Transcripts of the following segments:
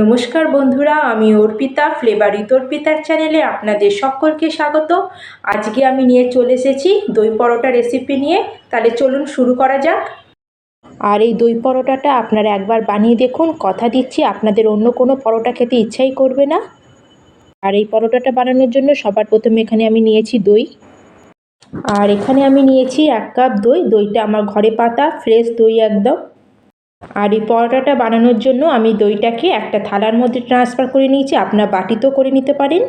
নমস্কার বন্ধুরা, আমি অর্পিতা ফ্লেভার উইথ অর্পিতার চ্যানেলে আপনাদের সকলকে স্বাগত। আজকে আমি নিয়ে চলে এসেছি দই পরোটা রেসিপি নিয়ে। তাহলে চলুন শুরু করা যাক। আর এই দই পরোটাটা আপনারা একবার বানিয়ে দেখুন, কথা দিচ্ছি, আপনাদের অন্য কোনো পরোটা খেতে ইচ্ছাই করবে না। আর এই পরোটাটা বানানোর জন্য সবার প্রথমে এখানে আমি নিয়েছি দই। আর এখানে আমি নিয়েছি এক কাপ দই, দইটা আমার ঘরে পাতা ফ্রেশ দই একদম। আর এই পরোটাটা বানানোর জন্য আমি দইটাকে একটা থালার মধ্যে ট্রান্সফার করে নিয়েছি। আপনার বাটিতেও করে নিতে পারেন।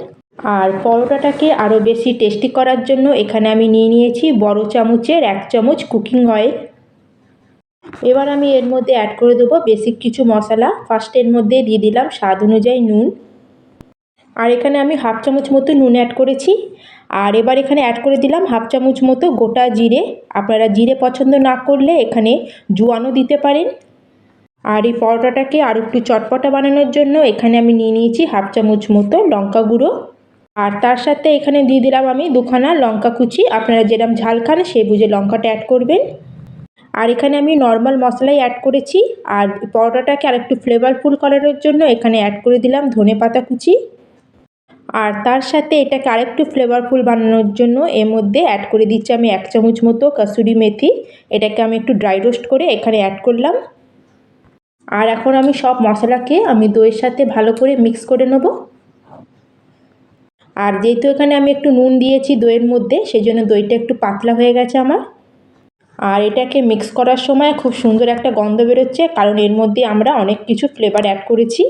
আর পরোটাটাকে আরও বেশি টেস্টি করার জন্য এখানে আমি নিয়ে নিয়েছি বড় চামচের এক চামচ কুকিং অয়েল এবার আমি এর মধ্যে অ্যাড করে দেবো বেসিক কিছু মশলা। ফার্স্ট এর মধ্যে দিয়ে দিলাম স্বাদ অনুযায়ী নুন। আর এখানে আমি হাফ চামচ মতো নুন অ্যাড করেছি। আর এবার এখানে অ্যাড করে দিলাম হাফ চামচ মতো গোটা জিরে। আপনারা জিরে পছন্দ না করলে এখানে জোয়ানও দিতে পারেন। আর এই পরোটাটাকে আর একটু চটপটা বানানোর জন্য এখানে আমি নিয়ে নিয়েছি হাফ চামচ মতো লঙ্কা গুঁড়ো। আর তার সাথে এখানে দিয়ে দিলাম আমি দুখানা লঙ্কা কুচি। আপনারা যেরকম ঝাল খান সেই বুঝে লঙ্কাটা অ্যাড করবেন। আর এখানে আমি নর্মাল মশলাই অ্যাড করেছি। আর পরোটাটাকে আর একটু ফ্লেভারফুল করানোর জন্য এখানে অ্যাড করে দিলাম ধনে পাতা কুচি। আর তার সাথে এটাকে আরেকটু ফ্লেভারফুল বানানোর জন্য এর মধ্যে অ্যাড করে দিচ্ছি আমি এক চামচ মতো কাসুরি মেথি। এটাকে আমি একটু ড্রাই রোস্ট করে এখানে অ্যাড করলাম। আর এখন আমি সব মশলাকে আমি দইয়ের সাথে ভালো করে মিক্স করে নেব। আর যেহেতু এখানে আমি একটু নুন দিয়েছি দইয়ের মধ্যে সেই জন্য দইটা একটু পাতলা হয়ে গেছে আমার। আর এটাকে মিক্স করার সময় খুব সুন্দর একটা গন্ধ বেরোচ্ছে, কারণ এর মধ্যে আমরা অনেক কিছু ফ্লেভার অ্যাড করেছি।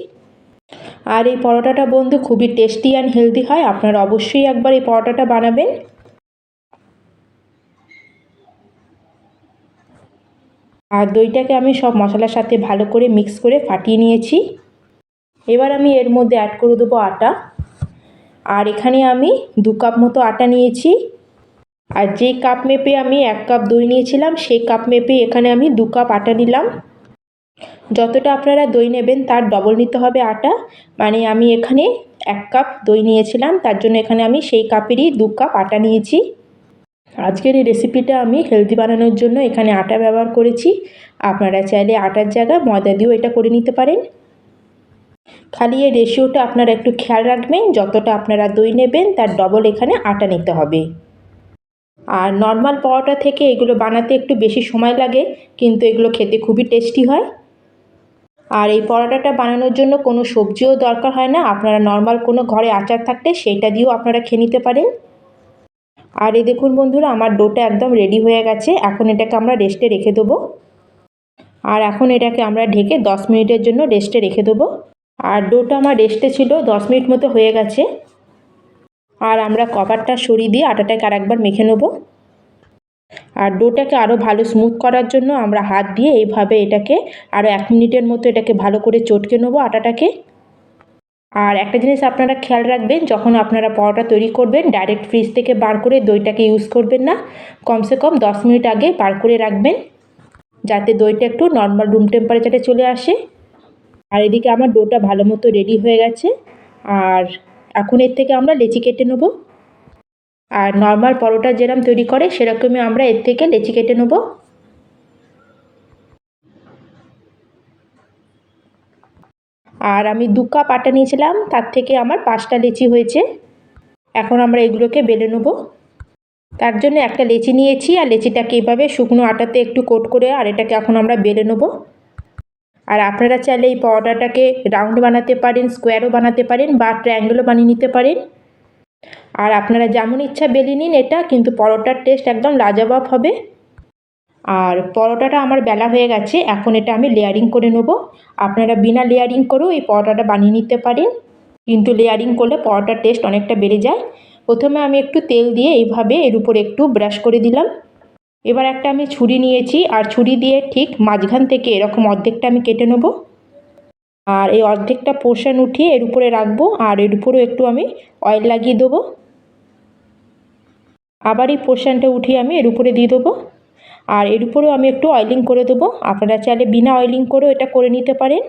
আর এই পরোটাটা বন্ধু খুবই টেস্টি অ্যান্ড হেলদি হয়, আপনারা অবশ্যই একবার এই পরোটাটা বানাবেন। আর দইটাকে আমি সব মশলার সাথে ভালো করে মিক্স করে ফাটিয়ে নিয়েছি। এবার আমি এর মধ্যে অ্যাড করে দেবো আটা। আর এখানে আমি দু কাপ মতো আটা নিয়েছি। আর যেই কাপ মেপে আমি এক কাপ দই নিয়েছিলাম, সেই কাপ মেপে এখানে আমি দু কাপ আটা নিলাম। যতটা আপনারা দই নেবেন, তার ডবল নিতে হবে আটা। মানে আমি এখানে এক কাপ দই নিয়েছিলাম, তার জন্য এখানে আমি সেই কাপেরই দু কাপ আটা নিয়েছি। আজকের এই রেসিপিটা আমি হেলদি বানানোর জন্য এখানে আটা ব্যবহার করেছি। আপনারা চাইলে আটার জায়গায় ময়দা দিয়েও এটা করে নিতে পারেন। খালি এই রেশিওটা আপনারা একটু খেয়াল রাখবেন, যতটা আপনারা দই নেবেন তার ডবল এখানে আটা নিতে হবে। আর নর্মাল পরোটা থেকে এগুলো বানাতে একটু বেশি সময় লাগে, কিন্তু এগুলো খেতে খুবই টেস্টি হয়। আর এই পরোটাটা বানানোর জন্য কোনো সবজিও দরকার হয় না। আপনারা নর্মাল কোনো ঘরে আচার থাকলে সেইটা দিয়েও আপনারা খেয়ে নিতে পারেন। আর এই দেখুন বন্ধুরা, আমার ডোটা একদম রেডি হয়ে গেছে। এখন এটাকে আমরা রেস্টে রেখে দেবো। আর এখন এটাকে আমরা ঢেকে দশ মিনিটের জন্য রেস্টে রেখে দেবো। আর ডোটা আমার রেস্টে ছিল, দশ মিনিট মতো হয়ে গেছে। আর আমরা কভারটা সরিয়ে দিয়ে আটাটাকে আর একবার মেখে নেব। আর ডোটাকে আরও ভালো স্মুথ করার জন্য আমরা হাত দিয়ে এইভাবে এটাকে আরও এক মিনিটের মতো এটাকে ভালো করে চটকে নেব আটাটাকে। আর একটা জিনিস আপনারা খেয়াল রাখবেন, যখন আপনারা পরোটা তৈরি করবেন ডাইরেক্ট ফ্রিজ থেকে বার করে দইটাকে ইউজ করবেন না। কমসে কম দশ মিনিট আগে বার করে রাখবেন, যাতে দইটা একটু নর্মাল রুম টেম্পারেচারে চলে আসে। আর এদিকে আমার ডোটা ভালো মতো রেডি হয়ে গেছে। আর এখন এর থেকে আমরা লেচি কেটে নেব। আর নর্মাল পরোটা যেরকম তৈরি করে, সেরকমই আমরা এর থেকে লেচি কেটে নেব। আর আমি দু কাপ আটা নিয়েছিলাম, তার থেকে আমার পাঁচটা লেচি হয়েছে। এখন আমরা এগুলোকে বেলে নেব। তার জন্য একটা লেচি নিয়েছি, আর লেচিটাকে এভাবে শুকনো আটাতে একটু কোট করে আর এটাকে এখন আমরা বেলে নেব। আর আপনারা চাইলে এই পরোটাটাকে রাউন্ড বানাতে পারেন, স্কোয়ারও বানাতে পারেন বা ট্রায়াঙ্গেলও বানিয়ে নিতে পারেন। আর আপনারা যেমন ইচ্ছা বেলে নিন এটা, কিন্তু পরোটার টেস্ট একদম লাজাবাব হবে। আর পরোটাটা আমার বেলা হয়ে গেছে, এখন এটা আমি লেয়ারিং করে নেব। আপনারা বিনা লেয়ারিং করেও এই পরোটাটা বানিয়ে নিতে পারেন। কিন্তু লেয়ারিং করলে পরোটার টেস্ট অনেকটা বেড়ে যায়। প্রথমে আমি একটু তেল দিয়ে এইভাবে এর উপরে একটু ব্রাশ করে দিলাম। এবার একটা আমি ছুরি নিয়েছি, আর ছুরি দিয়ে ঠিক মাঝখান থেকে এরকম অর্ধেকটা আমি কেটে নেব। আর এই অর্ধেকটা পোর্শন উঠিয়ে এর উপরে রাখব, আর এর উপরেও একটু আমি অয়েল লাগিয়ে দেবো। আবার এই পোর্শনটা উঠিয়ে আমি এর উপরে দিয়ে দেবো। আর এর উপরেও আমি একটু অয়েলিং করে দেবো। আপনারা চাইলে বিনা অয়েলিং করেও এটা করে নিতে পারেন।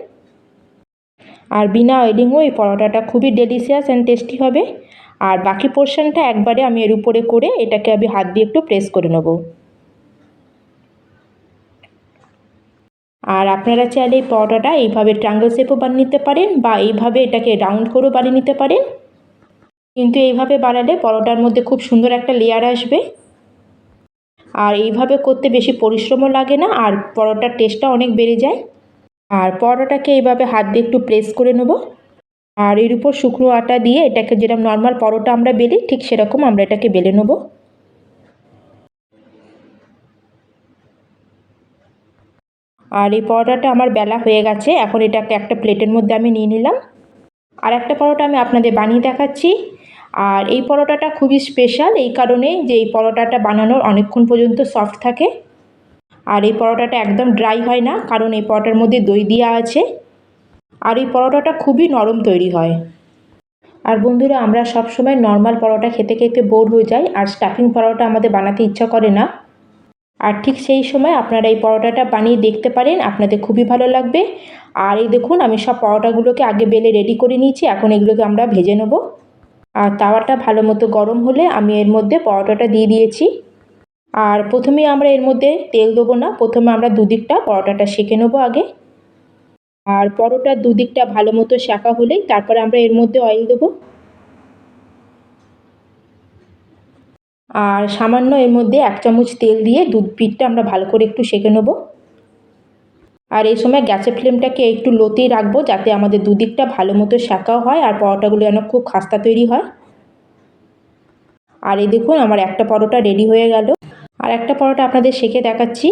আর বিনা অয়েলিংও এই পরোটাটা খুবই ডেলিশিয়াস অ্যান্ড টেস্টি হবে। আর বাকি পোর্শনটা একবারে আমি এর উপরে করে এটাকে আমি হাত দিয়ে একটু প্রেস করে নেব। আর আপনারা চাইলে এই পরোটাটা এইভাবে ট্রাঙ্গল শেপও বানিয়ে নিতে পারেন বা এইভাবে এটাকে রাউন্ড করেও বানিয়ে নিতে পারেন। কিন্তু এইভাবে বানালে পরোটার মধ্যে খুব সুন্দর একটা লেয়ার আসবে। আর এইভাবে করতে বেশি পরিশ্রমও লাগে না, আর পরোটার টেস্টটা অনেক বেড়ে যায়। আর পরোটাকে এইভাবে হাত দিয়ে একটু প্রেস করে নেব। আর এর উপর শুকনো আটা দিয়ে এটাকে যেরকম নর্মাল পরোটা আমরা বেলি, ঠিক সেরকম আমরা এটাকে বেলে নেব। আর এই পরোটাটা আমার বেলা হয়ে গেছে, এখন এটাকে একটা প্লেটের মধ্যে আমি নিয়ে নিলাম। আর একটা পরোটা আমি আপনাদের বানিয়ে দেখাচ্ছি। আর এই পরোটাটা খুবই স্পেশাল এই কারণে যে এই পরোটাটা বানানোর অনেকক্ষণ পর্যন্ত সফট থাকে। আর এই পরোটাটা একদম ড্রাই হয় না, কারণ এই পরোটার মধ্যে দই দেওয়া আছে। আর এই পরোটাটা খুবই নরম তৈরি হয়। আর বন্ধুরা, আমরা সব সময় নর্মাল পরোটা খেতে খেতে বোর হয়ে যাই, আর স্টাফিং পরোটা আমাদের বানাতে ইচ্ছা করে না। আর ঠিক সেই সময় আপনারা এই পরোটাটা বানিয়ে দেখতে পারেন, আপনাদের খুবই ভালো লাগবে। আর এই দেখুন, আমি সব পরোটাগুলোকে আগে বেলে রেডি করে নিয়েছি, এখন এগুলোকে আমরা ভেজে নেব। আর তাওয়াটা ভালো মতো গরম হলে আমি এর মধ্যে পরোটাটা দিয়ে দিয়েছি। আর প্রথমে আমরা এর মধ্যে তেল দেবো না, প্রথমে আমরা দুদিকটা পরোটাটা সেঁকে নেব আগে। আর পরোটার দুদিকটা ভালো মতো শাঁকা হলেই তারপরে আমরা এর মধ্যে অয়েল দেবো। আর সামান্য এর মধ্যে এক চামচ তেল দিয়ে দুধ পিঠটা আমরা ভালো করে একটু সেঁকে নেব। আর এই সময় গ্যাসের ফ্লেমটাকে একটু লোতেই রাখব যাতে আমাদের দুদিকটা ভালো মতো শাঁকাও হয় আর পরোটাগুলো যেন খুব খাস্তা তৈরি হয়। আর এই দেখুন, আমার একটা পরোটা রেডি হয়ে গেল। আর একটা পরোটা আপনাদের শেখে দেখাচ্ছি।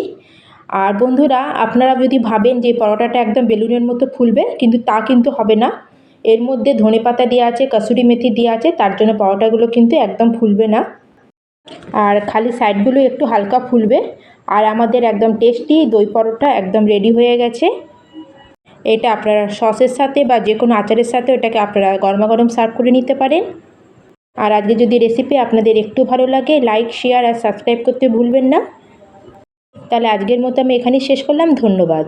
আর বন্ধুরা, আপনারা যদি ভাবেন যে পরোটাটা একদম বেলুনের মতো ফুলবে, কিন্তু তা কিন্তু হবে না। এর মধ্যে ধনে পাতা দেওয়া আছে, কাসুরি মেথি দেওয়া আছে, তার জন্য পরোটাগুলো কিন্তু একদম ফুলবে না। আর খালি সাইডগুলো একটু হালকা ফুলবে। আর আমাদের একদম টেস্টি দই পরোটা একদম রেডি হয়ে গেছে। এটা আপনারা সসের সাথে বা যে কোনো আচারের সাথে এটাকে আপনারা গরমা গরম সার্ভ করে নিতে পারেন। আর আজকে যদি রেসিপি আপনাদের একটু ভালো লাগে লাইক শেয়ার আর সাবস্ক্রাইব করতে ভুলবেন না। তাহলে আজকের মতো আমি এখানেই শেষ করলাম। ধন্যবাদ।